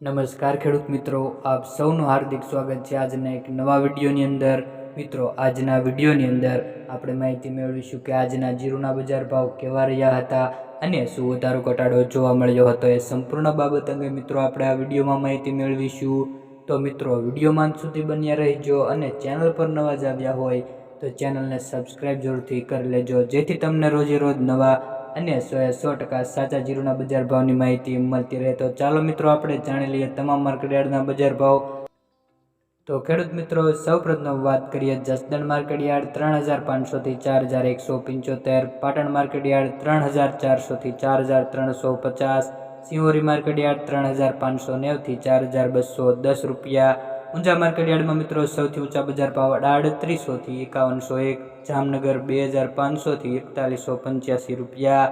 નમસ્કાર ખેડૂત મિત્રો, આપ સૌનું હાર્દિક સ્વાગત છે આજના એક નવા વિડીયોની અંદર. મિત્રો, આજના વિડીયોની અંદર આપણે માહિતી મેળવીશું કે આજના જીરુના બજાર ભાવ કેવા રહ્યા હતા અને શું વધારો ઘટાડો જોવા મળ્યો હતો એ સંપૂર્ણ બાબત અંગે મિત્રો આપણે આ વિડીયોમાં માહિતી મેળવીશું. તો મિત્રો વિડીયોમાં સુધી બન્યા રહેજો અને ચેનલ પર નવા જ આવ્યા હોય તો ચેનલને સબસ્ક્રાઈબ જરૂરથી કરી લેજો, જેથી તમને રોજે રોજ નવા અને સો એ સો ટકા સાચા જીરુના બજાર ભાવની માહિતી મળતી રહે તો ચાલો મિત્રો આપણે જાણી લઈએ તમામ માર્કેટયાર્ડના બજાર ભાવ. તો ખેડૂત મિત્રો, સૌપ્રથમ વાત કરીએ જસદણ માર્કેટયાર્ડ ત્રણ હજાર પાંચસોથી ચાર હજાર એકસો પંચોતેર, પાટણ માર્કેટયાર્ડ ત્રણ હજાર ચારસોથી ચાર હજાર ત્રણસો પચાસ, સિંહોરી માર્કેટયાર્ડ ત્રણ હજાર પાંચસો નેવથી ચાર હજાર બસો દસ રૂપિયા ઊંઝા માર્કેટયાર્ડમાં મિત્રો સૌથી ઊંચા બજાર ભાવ આડત્રીસોથી એકાવનસો એક, જામનગર બે હજાર પાંચસોથી એકતાલીસો પંચ્યાસી રૂપિયા.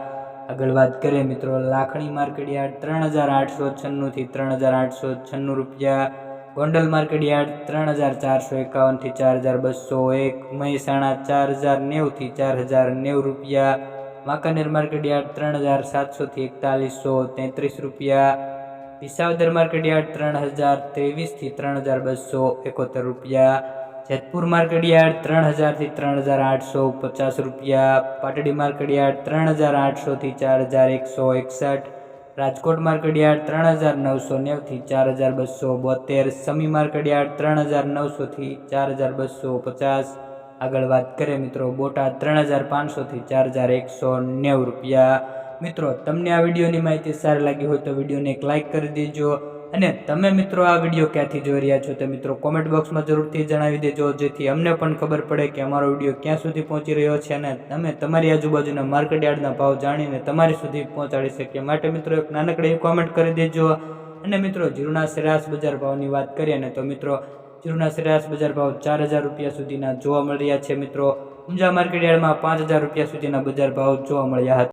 આગળ વાત કરીએ મિત્રો, લાખણી માર્કેટયાર્ડ ત્રણ હજાર આઠસો છન્નુંથી ત્રણ હજાર આઠસો છન્નું રૂપિયા. ગોંડલ માર્કેટયાર્ડ ત્રણ હજાર ચારસો એકાવનથી ચાર હજાર બસો એક મહેસાણા ચાર હજાર નેવુંથી ચાર હજાર નેવું રૂપિયા. વાંકાનેર માર્કેટયાર્ડ ત્રણ હજાર સાતસોથી એકતાલીસો તેત્રીસ રૂપિયા. વિસાવદર માર્કેટયાર્ડ ત્રણ હજાર ત્રેવીસથી ત્રણ હજાર બસો એકોતેર રૂપિયા. જેતપુર માર્કેટયાર્ડ ત્રણ હજારથી ત્રણ હજાર આઠસો પચાસ રૂપિયા. પાટડી માર્કેટયાર્ડ ત્રણ હજાર આઠસોથી ચાર હજાર એકસો એકસઠ. રાજકોટ માર્કેટયાર્ડ ત્રણ હજાર નવસો નેવથી ચાર હજાર બસો બોતેર. સમી માર્કેટયાર્ડ ત્રણ હજાર નવસોથી ચાર હજાર બસો પચાસ. આગળ વાત કરીએ મિત્રો, બોટાદ ત્રણ હજાર પાંચસોથી ચાર હજાર એકસો નેવું રૂપિયા. મિત્રો, તમને આ વિડીયોની માહિતી સારી લાગી હોય તો વિડીયોને એક લાઇક કરી દેજો. અને તમે મિત્રો આ વીડિયો ક્યાંથી જોઈ રહ્યા છો તે મિત્રો કોમેન્ટ બોક્સમાં જરૂરથી જણાવી દેજો, જેથી અમને પણ ખબર પડે કે અમારો વીડિયો ક્યાં સુધી પહોંચી રહ્યો છે અને તમે તમારી આજુબાજુના માર્કેટ યાર્ડના ભાવ જાણીને તમારી સુધી પહોંચાડી શકીએ. માટે મિત્રો, એક નાનકડી કોમેન્ટ કરી દેજો. અને મિત્રો જીરુના સરેરાશ બજાર ભાવની વાત કરીએ ને તો મિત્રો જીરુના સરેરાશ બજાર ભાવ ચાર હજાર રૂપિયા સુધીના જોવા મળી રહ્યા છે મિત્રો. ઊંઝા માર્કેટ યાર્ડમાં પાંચ હજાર રૂપિયા સુધીના બજાર ભાવ જોવા મળ્યા હતા.